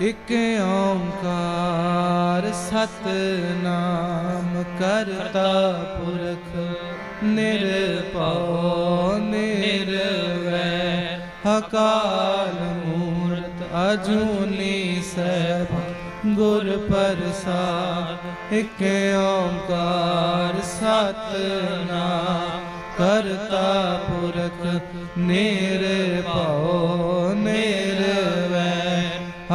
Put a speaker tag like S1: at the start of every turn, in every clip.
S1: ਇਕ ਓੰਕਾਰ ਸਤਨਾਮ ਕਰਤਾ ਪੁਰਖ, ਨਿਰਭਉ ਨਿਰਵੈਰ ਅਕਾਲ ਮੂਰਤ ਅਜੂਨੀ ਸੈਭ, ਗੁਰ ਪ੍ਰਸਾਦ, ਇਕ ਓੰਕਾਰ ਸਤਨਾਮ ਕਰਤਾ ਪੁਰਖ, ਨਿਰਭਉ ਨਿਰਵੈਰ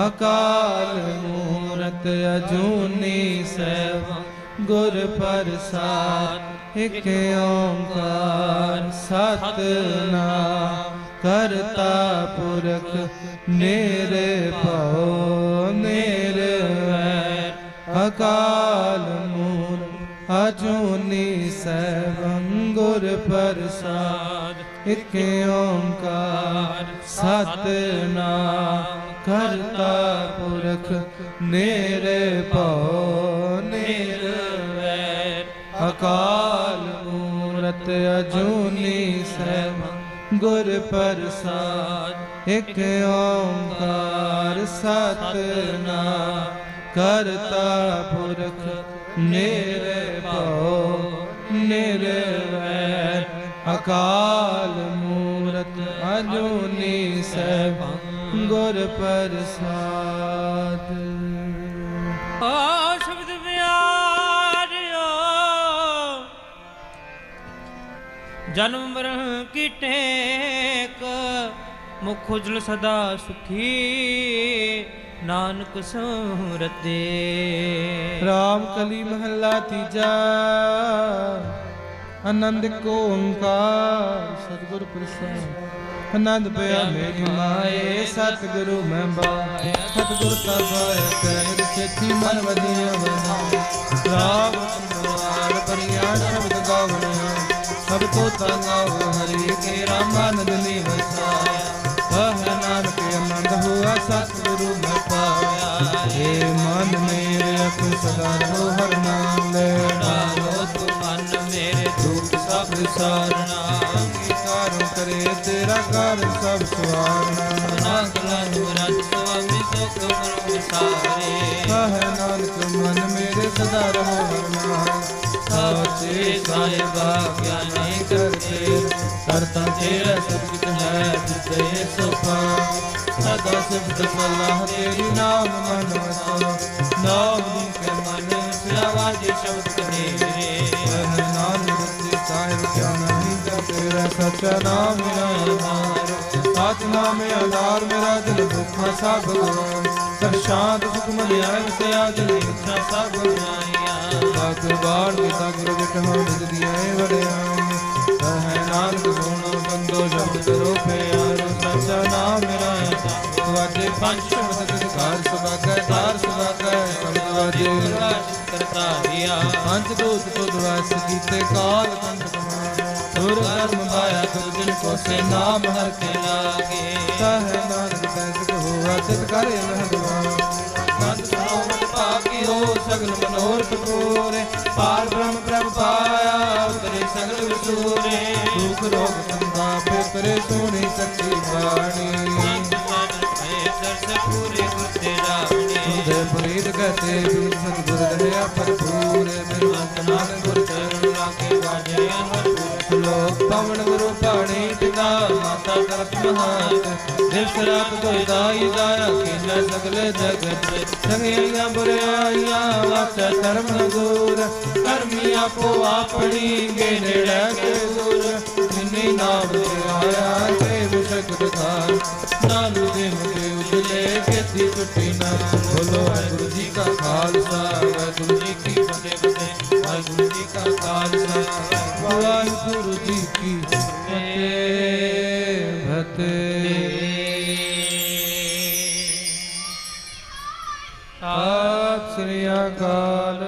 S1: ਅਕਾਲ ਮੂਰਤ ਅਜੂਨੀ ਸੈਭ ਗੁਰ ਪ੍ਰਸਾਦ, ਇਕ ਓੰਕਾਰ ਸਤਨਾਮ, ਕਰਤਾ ਪੁਰਖ ਨਿਰਭਉ, ਨਿਰਵੈਰ। ਅਕਾਲ ਮੂਰਤ ਅਜੂਨੀ ਸੈਭੰ ਗੁਰ ਪ੍ਰਸਾਦ, ਇਕ ਓੰਕਾਰ ਸਤਨਾਮ ਕਰਤਾ ਪੁਰਖ ਨਿਰਭਉ ਨਿਰਵੈਰ ਅਕਾਲ ਮੂਰਤ ਅਜੂਨੀ ਸੈਮ ਗੁਰ ਪ੍ਰਸਾਦ, ਇਕ ਓੰਕਾਰ ਸਤਨਾਮ, ਕਰਤਾ ਪੁਰਖ ਨਿਰਭਉ ਨਿਰਵੈਰ ਅਕਾਲ ਮੂਰਤ ਅਜੂਨੀ ਸੈਭੰ ਗੁਰ ਪ੍ਰਸਾਦ।
S2: ਆ ਸ਼ਬਦ ਪਿਆਰਿਓ ਜਨਮ ਮਰਨ ਕੀ ਟੇਕ ਮੁਖ ਉਜਲ ਸਦਾ ਸੁਖੀ ਨਾਨਕ ਸੁਰਤੇ
S1: ਰਾਮ ਕਲੀ ਮਹੱਲਾ ਤੀਜਾ ਆਨੰਦ ਕੋ ਓੰਕਾਰ, ਸਤਿਗੁਰ ਪ੍ਰਸਾਦ ਆਨੰਦ ਪਿਆ ਮੇਰੀ ਮਾਏ, ਸਤਿਗੁਰੂ ਮੈਂ ਬਾਇਆ ਸਤਿਗੁਰ ਕਾ ਬਾਇਆ ਕਹਿ ਸੇਤੀ ਮਨ ਵਧੀਆ ਵਸਾਇਆ ਰਾਮ ਅਨਵਾਰ ਪਰਿਆ ਸ਼ਬਦ ਗਾਵਣਿਆ। ਸਭ ਤੋਂ ਤੰਗਾਉ ਹਰੀ ਕੇ ਰਾਮਾਨੰਦ ਨੇ ਵਸਾਇਆ। ਕਹ ਨਾਨਕ ਆਨੰਦ ਹੋਆ ਸਤਿਗੁਰੂ ਮੈਂ ਪਾਇਆ। ਏ ਮਨ ਮੇਰੇ ਅਖ ਸਦਾ ਰੋ ਹਰ ਨਾਮ ਲੈਣਾ
S2: ਦੁਖ ਸਭ
S1: ਕਰੇ ਤੇਰਾ ਕਰ ਸਭ ਸਵਾਰਨਾ
S2: ਨਾਗਲਾ ਨੂਰਤ ਸੁਆਮੀ ਸੁਖ ਮਨ ਸਾਰੇ
S1: ਕਹ ਨਾਨਕ ਮਨ ਮੇਰੇ ਸਦਾ ਰਹੋ ਹਰ ਨਾਮ
S2: ਸਾਚੇ ਸਾਹਿਬਾ ਗਿਆਨੀ ਕਰਤੇ
S1: ਕਰਤਾ ਤੇਰਾ ਸਭ ਕੁਝ ਹੈ ਜਿਤੇ ਸੁਪਾ ਸਦਾ ਸਿਫਤ ਸਲਾਹ ਤੇਰੀ ਨਾਮ ਮਨ ਵਸੋ ਨਾਮ ਦੀ ਕਰ ਤੇਰਾ ਸੱਚਾ ਨਾਮ ਮੇਰਾ ਆਧਾਰ ਸਤ ਨਾਮ ਆਧਾਰ, ਮੇਰਾ ਦਿਲ ਦੁੱਖਾਂ ਸਭ ਗਵਾਨ ਸਰ ਸ਼ਾਂਤ ਸੁਖ ਮਲਿਆਨ ਸੇ ਆਜ ਇੱਛਾ ਸਭ
S2: ਆਇਆ
S1: ਬਾਤ ਬਾੜ ਦੇ ਸਾਗਰ ਦੇ ਨਿਜ ਦੀਆਂ ਵੜਿਆਈਆਂ ਕਹੈ ਨਾਨਕ ਸੋਣਾ ਬੰਦੋ ਸ਼ਬਦ ਕਰੋ ਪਿਆਰੋ। ਸੱਚਾ ਨਾਮ ਮੇਰਾ ਆਧਾਰ ਤੁਹਾਡੇ ਪੰਜ ਸ਼ਬਦ ਤਿਸ ਸੁਭਾਗੈ ਧਾਰ ਸੁਭਾਗੈ ਸ਼ਬਦ ਵਾਜੇ
S2: ਕਰਤਾ ਹਿਆ
S1: ਪੰਜ ਦੂਤ ਤੁਧ ਵਸ ਕੀਤੇ ਕਾਲ ਕੰਠ ਸੁਰ ਕਰਮ ਮਾਇਆ ਤੁਧ ਜਿਨ ਕੋ ਸੇ ਨਾਮ ਹਰ ਕੇ
S2: ਲਾਗੇ।
S1: ਕਹੈ ਨਾਨਕ ਤੈਸ ਹੋਆ ਤਿਤ ਕਰ ਅਨਹਦਵਾ ਸੰਤ ਸਰੋਵਰ ਭਾਗੀ ਹੋ ਸਗਲ ਮਨੋਰਥ ਪੂਰੇ ਪਾਰ ਬ੍ਰਹਮ ਪ੍ਰਭ ਪਾਇਆ ਉਤਰੇ ਸਗਲ ਵਿਸੂਰੇ। ਦੁਖ ਰੋਗ ਸੰਤਾਪੇ ਕਰੇ ਸੋਹਣੀ ਸੱਚੀ ਬਾਣੀ। ਪ੍ਰੀਤ ਕਹਤੇ ਬੀਰ ਸਤਿਗੁਰ ਰਹਿਆ ਭਰਪੂਰ ਮੇਰੇ ਅੰਤ ਨਾਲ ਗੁਰ ਚਰਨ ਲਾਗੇ ਵਾਜੇ ਅਨਹਦ ਲੋਕ ਪਵਨ ਗੁਰੂ ਪਾਣੀ ਪਿਤਾ, ਮਾਤਾ ਤਰਤ ਮਹਾਤ ਦਿਵਸ ਰਾਤ ਕੋਈ ਦਾਈ ਦਾਇਆ ਕੀਨਾ ਸਗਲੇ ਜਗਤ ਸੰਗੀਆਂ ਬੁਰਾਈਆਂ ਵਾਚਾ ਧਰਮ ਦੂਰ। ਕਰਮੀ ਆਪੋ ਆਪਣੀ ਗੇ ਨੇੜੇ ਦੂਰ। ਜਿਨੀ ਨਾਮ ਤੇ ਆਇਆ ਤੇ ਵਿਸ਼ਕ ਦਿਖਾਰ ਨਾਲੂ ਦੇ ਮੁਕੇ ਉਜਲੇ ਕੀਤੀ ਟੁੱਟੀ ਨਾ ਬੋਲੋ, ਵਾਹਿਗੁਰੂ ਜੀ ਕਾ ਖਾਲਸਾ, ਵਾਹਿਗੁਰੂ ਜੀ ਕੀ ਫਤਿਹ ਫਤਿਹ ਵਾਹਿਗੁਰੂ ਜੀ ਕਾ ਖਾਲਸਾ, ਵਾਹਿਗੁਰੂ ਜੀ ਕੀ ਫਤਿਹ। ਫਤਿਹ ਸਤਿ ਸ੍ਰੀ ਅਕਾਲ